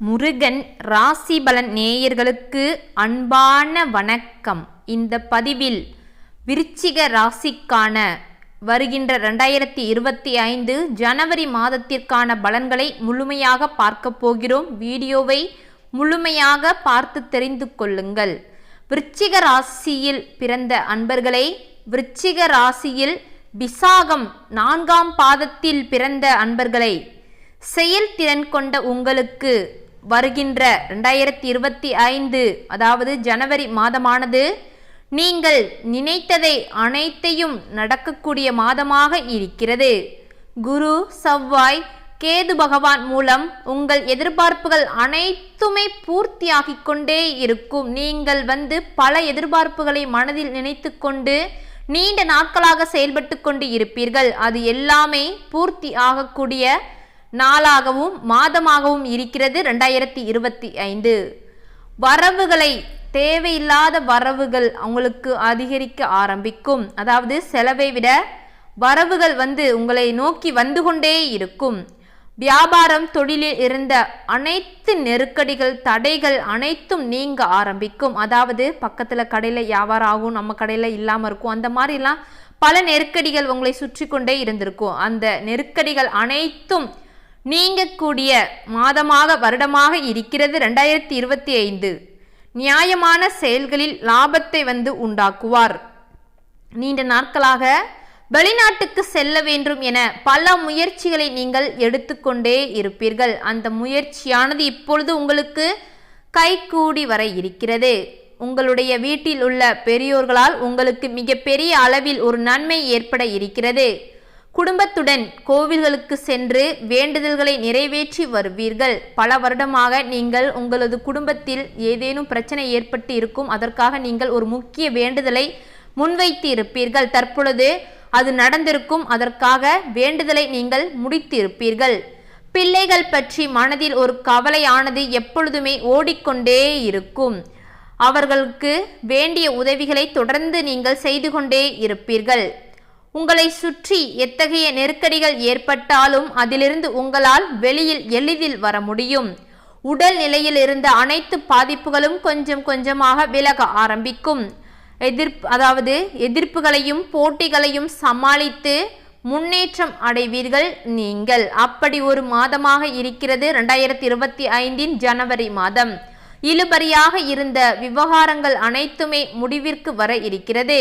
முருகன் ராசி பலன் நேயர்களுக்கு அன்பான வணக்கம். இந்த பதிவில் விருச்சிக ராசிக்கான வருகின்ற ரெண்டாயிரத்தி இருபத்தி ஐந்து ஜனவரி மாதத்திற்கான பலன்களை முழுமையாக பார்க்க போகிறோம். வீடியோவை முழுமையாக பார்த்து தெரிந்து கொள்ளுங்கள். விருச்சிக ராசியில் பிறந்த அன்பர்களே விருச்சிக ராசியில் விசாகம் நான்காம் பாதத்தில் பிறந்த அன்பர்களை செயல்திறன் கொண்ட உங்களுக்கு வருகின்ற ரெண்டாயிரத்தி இருபத்தி ஐந்து அதாவது ஜனவரி மாதமானது நீங்கள் நினைத்ததை அனைத்தையும் நடக்கக்கூடிய மாதமாக இருக்கிறது. குரு செவ்வாய் கேது பகவான் மூலம் உங்கள் எதிர்பார்ப்புகள் அனைத்துமே பூர்த்தியாகி கொண்டே இருக்கும். நீங்கள் வந்து பல எதிர்பார்ப்புகளை மனதில் நினைத்து கொண்டு நீண்ட நாட்களாக செயல்பட்டு கொண்டு இருப்பீர்கள். அது எல்லாமே பூர்த்தி ஆகக்கூடிய நாளாகவும் மாதமாகவும் இருக்கிறது ரெண்டாயிரத்தி இருபத்தி ஐந்து. வரவுகளை தேவையில்லாத வரவுகள் அவங்களுக்கு அதிகரிக்க ஆரம்பிக்கும். அதாவது செலவை விட வரவுகள் வந்து உங்களை நோக்கி வந்து கொண்டே இருக்கும். வியாபாரம் தொழிலில் இருந்த அனைத்து நெருக்கடிகள் தடைகள் அனைத்தும் நீங்க ஆரம்பிக்கும். அதாவது பக்கத்தில் கடையில் வியாபாரம் ஆகும் நம்ம கடையில் இல்லாமல் இருக்கும். அந்த மாதிரிலாம் பல நெருக்கடிகள் உங்களை சுற்றி கொண்டே இருந்திருக்கும். அந்த நெருக்கடிகள் அனைத்தும் நீங்கக்கூடிய மாதமாக வருடமாக இருக்கிறது ரெண்டாயிரத்தி இருபத்தி ஐந்து. நியாயமான செயல்களில் லாபத்தை வந்து உண்டாக்குவார். நீண்ட நாட்களாக வெளிநாட்டுக்கு செல்ல வேண்டும் என பல முயற்சிகளை நீங்கள் எடுத்துக்கொண்டே இருப்பீர்கள். அந்த முயற்சியானது இப்பொழுது உங்களுக்கு கைகூடி வர இருக்கிறது. உங்களுடைய வீட்டில் உள்ள பெரியோர்களால் உங்களுக்கு மிகப்பெரிய அளவில் ஒரு நன்மை ஏற்பட இருக்கிறது. குடும்பத்துடன் கோவில்களுக்கு சென்று வேண்டுதல்களை நிறைவேற்றி வருவீர்கள். பல வருடமாக நீங்கள் உங்களது குடும்பத்தில் ஏதேனும் பிரச்சனை ஏற்பட்டு இருக்கும் அதற்காக நீங்கள் ஒரு முக்கிய வேண்டுதலை முன்வைத்து இருப்பீர்கள் தற்பொழுது அது நடந்திருக்கும் அதற்காக வேண்டுதலை நீங்கள் முடித்திருப்பீர்கள். பிள்ளைகள் பற்றி மனதில் ஒரு கவலையானது எப்பொழுதுமே ஓடிக்கொண்டே இருக்கும். அவர்களுக்கு வேண்டிய உதவிகளை தொடர்ந்து நீங்கள் செய்து கொண்டே இருப்பீர்கள். உங்களை சுற்றி எத்தகைய நெருக்கடிகள் ஏற்பட்டாலும் அதிலிருந்து உங்களால் வெளியில் எளிதில் வர முடியும். உடல் நிலையில் இருந்த அனைத்து பாதிப்புகளும் கொஞ்சம் கொஞ்சமாக விலக ஆரம்பிக்கும். எதிர்ப்பு அதாவது எதிர்ப்புகளையும் போட்டிகளையும் சமாளித்து முன்னேற்றம் அடைவீர்கள் நீங்கள். அப்படி ஒரு மாதமாக இருக்கிறது ரெண்டாயிரத்தி இருபத்தி ஐந்தின் ஜனவரி மாதம். இழுபறியாக இருந்த விவகாரங்கள் அனைத்துமே முடிவிற்கு வர இருக்கிறது.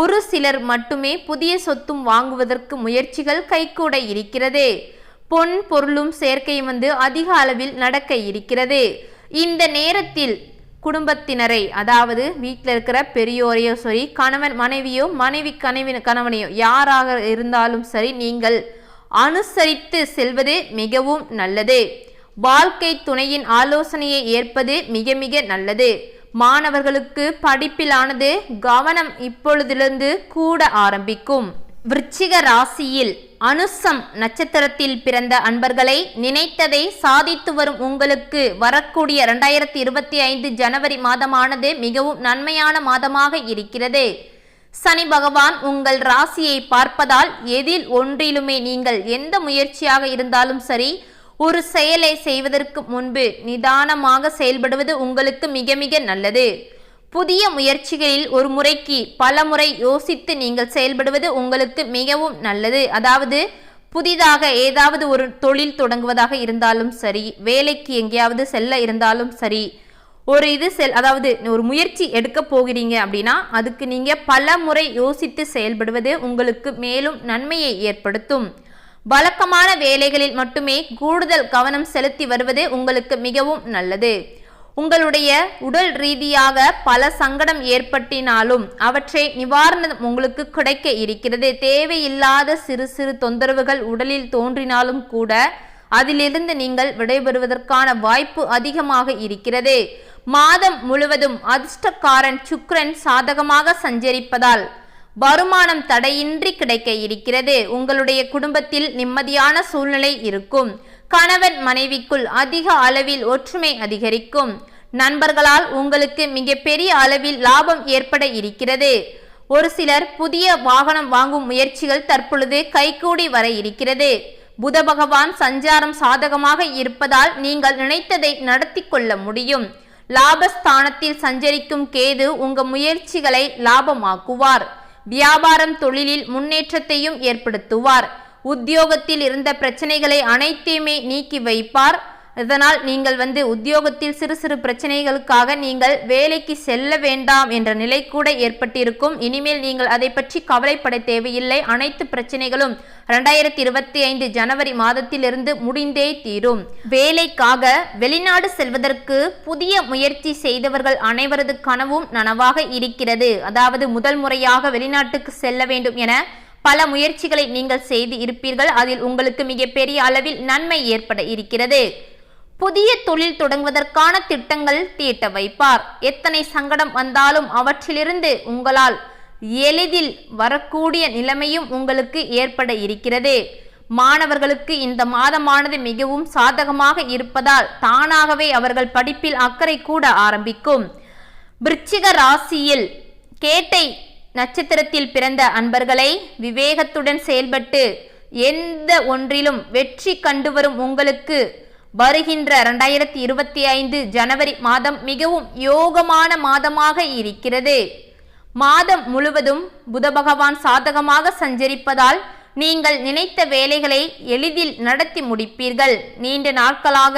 ஒரு சிலர் மட்டுமே புதிய சொத்தும் வாங்குவதற்கு முயற்சிகள் கைகூட இருக்கிறது. பொன் பொருளும் சேர்க்கை வந்து அதிக அளவில் நடக்க இருக்கிறது. இந்த நேரத்தில் குடும்பத்தினரை அதாவது வீட்டில் இருக்கிற பெரியோரையோ சரி கணவன் மனைவியோ மனைவி கணவன் கணவனையோ யாராக இருந்தாலும் சரி நீங்கள் அனுசரித்து செல்வது மிகவும் நல்லது. வாழ்க்கை துணையின் ஆலோசனையை ஏற்பது மிக மிக நல்லது. மாணவர்களுக்கு படிப்பிலானது கவனம் இப்பொழுதிலிருந்து கூட ஆரம்பிக்கும். விருச்சிக ராசியில் அனுசம் நட்சத்திரத்தில் பிறந்த அன்பர்களை நினைத்ததை சாதித்து வரும் உங்களுக்கு வரக்கூடிய இரண்டாயிரத்தி இருபத்தி ஐந்து ஜனவரி மாதமானது மிகவும் நன்மையான மாதமாக இருக்கிறது. சனி பகவான் உங்கள் ராசியை பார்ப்பதால் எதில் ஒன்றிலுமே நீங்கள் எந்த முயற்சியாக இருந்தாலும் சரி ஒரு செயலை செய்வதற்கு முன்பு நிதானமாக செயல்படுவது உங்களுக்கு மிக மிக நல்லது. புதிய முயற்சிகளில் ஒரு முறைக்கு பல முறை யோசித்து நீங்கள் செயல்படுவது உங்களுக்கு மிகவும் நல்லது. அதாவது புதிதாக ஏதாவது ஒரு தொழில் தொடங்குவதாக இருந்தாலும் சரி வேலைக்கு எங்கேயாவது செல்ல இருந்தாலும் சரி ஒரு இது செல் அதாவது ஒரு முயற்சி எடுக்க போகிறீங்க அப்படின்னா அதுக்கு நீங்கள் பல முறை யோசித்து செயல்படுவது உங்களுக்கு மேலும் நன்மையை ஏற்படுத்தும். வழக்கமான வேலைகளில் மட்டுமே கூடுதல் கவனம் செலுத்தி வருவது உங்களுக்கு மிகவும் நல்லது. உங்களுடைய உடல் ரீதியாக பல சங்கடம் ஏற்பட்டினாலும் அவற்றை நிவாரணம் உங்களுக்கு கிடைக்க இருக்கிறது. தேவையில்லாத சிறு சிறு தொந்தரவுகள் உடலில் தோன்றினாலும் கூட அதிலிருந்து நீங்கள் விடைபெறுவதற்கான வாய்ப்பு அதிகமாக இருக்கிறது. மாதம் முழுவதும் அதிர்ஷ்டக்காரன் சுக்ரன் சாதகமாக சஞ்சரிப்பதால் வருமானம் தடையின்றி கிடைக்க இருக்கிறது. உங்களுடைய குடும்பத்தில் நிம்மதியான சூழ்நிலை இருக்கும். கணவன் மனைவிக்குள் அதிக அளவில் ஒற்றுமை அதிகரிக்கும். நண்பர்களால் உங்களுக்கு மிக பெரிய அளவில் லாபம் ஏற்பட இருக்கிறது. ஒரு சிலர் புதிய வாகனம் வாங்கும் முயற்சிகள் தற்பொழுது கைகூடி வர இருக்கிறது. புத பகவான் சஞ்சாரம் சாதகமாக இருப்பதால் நீங்கள் நினைத்ததை நடத்தி கொள்ள முடியும். லாபஸ்தானத்தில் சஞ்சரிக்கும் கேது உங்க முயற்சிகளை லாபமாக்குவார். வியாபாரம் தொழிலில் முன்னேற்றத்தையும் ஏற்படுத்துவார். உத்தியோகத்தில் இருந்த பிரச்சனைகளை அனைத்தையுமே நீக்கி வைப்பார். இதனால் நீங்கள் வந்து உத்தியோகத்தில் சிறு சிறு பிரச்சனைகளுக்காக நீங்கள் வேலைக்கு செல்ல வேண்டாம் என்ற நிலை கூட ஏற்பட்டிருக்கும். இனிமேல் நீங்கள் அதை பற்றி கவலைப்பட தேவையில்லை. அனைத்து பிரச்சனைகளும் ரெண்டாயிரத்தி இருபத்தி ஐந்து ஜனவரி மாதத்திலிருந்து முடிந்தே தீரும். வேலைக்காக வெளிநாடு செல்வதற்கு புதிய முயற்சி செய்தவர்கள் அனைவரது கனவும் நனவாக இருக்கிறது. அதாவது முதல் முறையாக வெளிநாட்டுக்கு செல்ல வேண்டும் என பல முயற்சிகளை நீங்கள் செய்து இருப்பீர்கள். அதில் உங்களுக்கு மிகப்பெரிய அளவில் நன்மை ஏற்பட இருக்கிறது. புதிய தொழில் தொடங்குவதற்கான திட்டங்கள் தீட்ட வைப்பார். எத்தனை சங்கடம் வந்தாலும் அவற்றிலிருந்து உங்களால் எளிதில் வரக்கூடிய நிலைமையும் உங்களுக்கு ஏற்பட இருக்கிறது. மாணவர்களுக்கு இந்த மாதமானது மிகவும் சாதகமாக இருப்பதால் தானாகவே அவர்கள் படிப்பில் அக்கறை கூட ஆரம்பிக்கும். விருச்சிக ராசியில் கேட்டை நட்சத்திரத்தில் பிறந்த அன்பர்களை விவேகத்துடன் செயல்பட்டு எந்த ஒன்றிலும் வெற்றி கண்டு வரும் உங்களுக்கு வருகின்ற இரண்டாயிரத்தி இருபத்தி ஐந்து ஜனவரி மாதம் மிகவும் யோகமான மாதமாக இருக்கிறது. மாதம் முழுவதும் புத பகவான் சாதகமாக சஞ்சரிப்பதால் நீங்கள் நினைத்த வேலைகளை எளிதில் நடத்தி முடிப்பீர்கள். நீண்ட நாட்களாக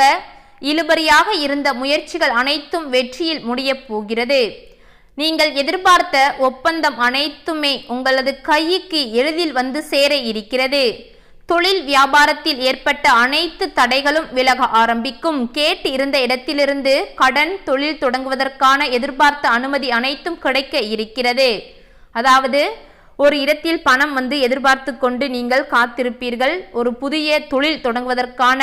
இழுபறியாக இருந்த முயற்சிகள் அனைத்தும் வெற்றியில் முடியப் போகிறது. நீங்கள் எதிர்பார்த்த ஒப்பந்தம் அனைத்துமே உங்களது கைக்கு எளிதில் வந்து சேர இருக்கிறது. தொழில் வியாபாரத்தில் ஏற்பட்ட அனைத்து தடைகளும் விலக ஆரம்பிக்கும். கேட்டு இருந்த இடத்திலிருந்து கடன் தொழில் தொடங்குவதற்கான எதிர்பார்த்த அனுமதி அனைத்தும் கிடைக்க இருக்கிறது. அதாவது ஒரு இடத்தில் பணம் வந்து எதிர்பார்த்து கொண்டு நீங்கள் காத்திருப்பீர்கள். ஒரு புதிய தொழில் தொடங்குவதற்கான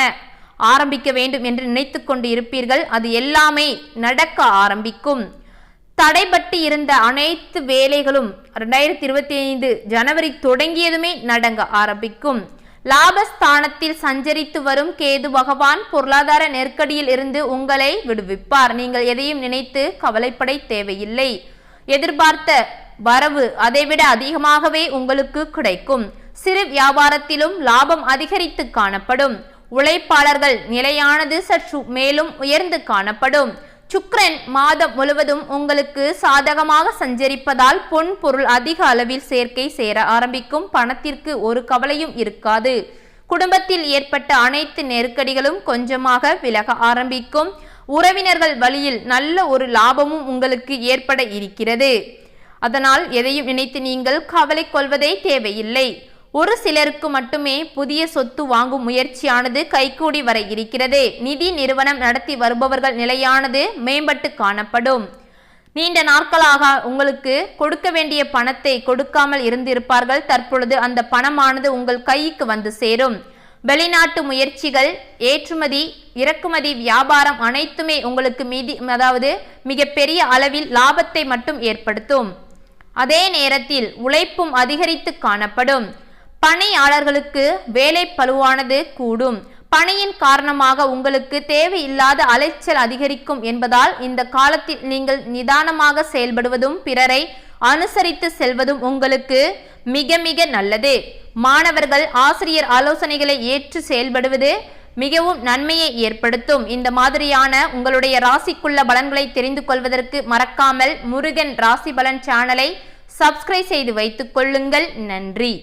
ஆரம்பிக்க வேண்டும் என்று நினைத்து கொண்டு இருப்பீர்கள். அது எல்லாமே நடக்க ஆரம்பிக்கும். தடைபட்டு இருந்த அனைத்து வேலைகளும் ரெண்டாயிரத்தி இருபத்தி ஐந்து ஜனவரி தொடங்கியதுமே நடங்க ஆரம்பிக்கும். லாபஸ்தானத்தில் சஞ்சரித்து வரும் கேது பகவான் பொருளாதார நெருக்கடியில் இருந்து உங்களை விடுவிப்பார். நீங்கள் எதையும் நினைத்து கவலைப்பட தேவையில்லை. எதிர்பார்த்த வரவு அதைவிட அதிகமாகவே உங்களுக்கு கிடைக்கும். சிறு வியாபாரத்திலும் லாபம் அதிகரித்து காணப்படும். உழைப்பாளர்கள் நிலையானது சற்று மேலும் உயர்ந்து காணப்படும். சுக்ரன் மாதம் முழுவதும் உங்களுக்கு சாதகமாக சஞ்சரிப்பதால் பொன் பொருள் அதிக அளவில் சேர்க்கை சேர ஆரம்பிக்கும். பணத்திற்கு ஒரு கவலையும் இருக்காது. குடும்பத்தில் ஏற்பட்ட அனைத்து நெருக்கடிகளும் கொஞ்சமாக விலக ஆரம்பிக்கும். உறவினர்கள் வழியில் நல்ல ஒரு லாபமும் உங்களுக்கு ஏற்பட இருக்கிறது. அதனால் எதையும் நினைத்து நீங்கள் கவலை கொள்வதே தேவையில்லை. ஒரு சிலருக்கு மட்டுமே புதிய சொத்து வாங்கும் முயற்சியானது கைகூடி வர இருக்கிறது. நிதி நிறுவனம் நடத்தி வருபவர்கள் நிலையானது மேம்பட்டு காணப்படும். நீண்ட நாட்களாக உங்களுக்கு கொடுக்க வேண்டிய பணத்தை கொடுக்காமல் இருந்திருப்பார்கள். தற்பொழுது அந்த பணமானது உங்கள் கைக்கு வந்து சேரும். வெளிநாட்டு முயற்சிகள் ஏற்றுமதி இறக்குமதி வியாபாரம் அனைத்துமே உங்களுக்கு மீதி அதாவது மிகப்பெரிய அளவில் லாபத்தை மட்டும் ஏற்படுத்தும். அதே நேரத்தில் உழைப்பும் அதிகரித்து காணப்படும். பணியாளர்களுக்கு வேலை பழுவானது கூடும். பணியின் காரணமாக உங்களுக்கு தேவையில்லாத அலைச்சல் அதிகரிக்கும் என்பதால் இந்த காலத்தில் நீங்கள் நிதானமாக செயல்படுவதும் பிறரை அனுசரித்து செல்வதும் உங்களுக்கு மிக மிக நல்லது. மாணவர்கள் ஆசிரியர் ஆலோசனைகளை ஏற்று செயல்படுவது மிகவும் நன்மையை ஏற்படுத்தும். இந்த மாதிரியான உங்களுடைய ராசிக்குள்ள பலன்களை தெரிந்து கொள்வதற்கு மறக்காமல் முருகன் ராசி பலன் சேனலை சப்ஸ்கிரைப் செய்து வைத்துக் கொள்ளுங்கள். நன்றி.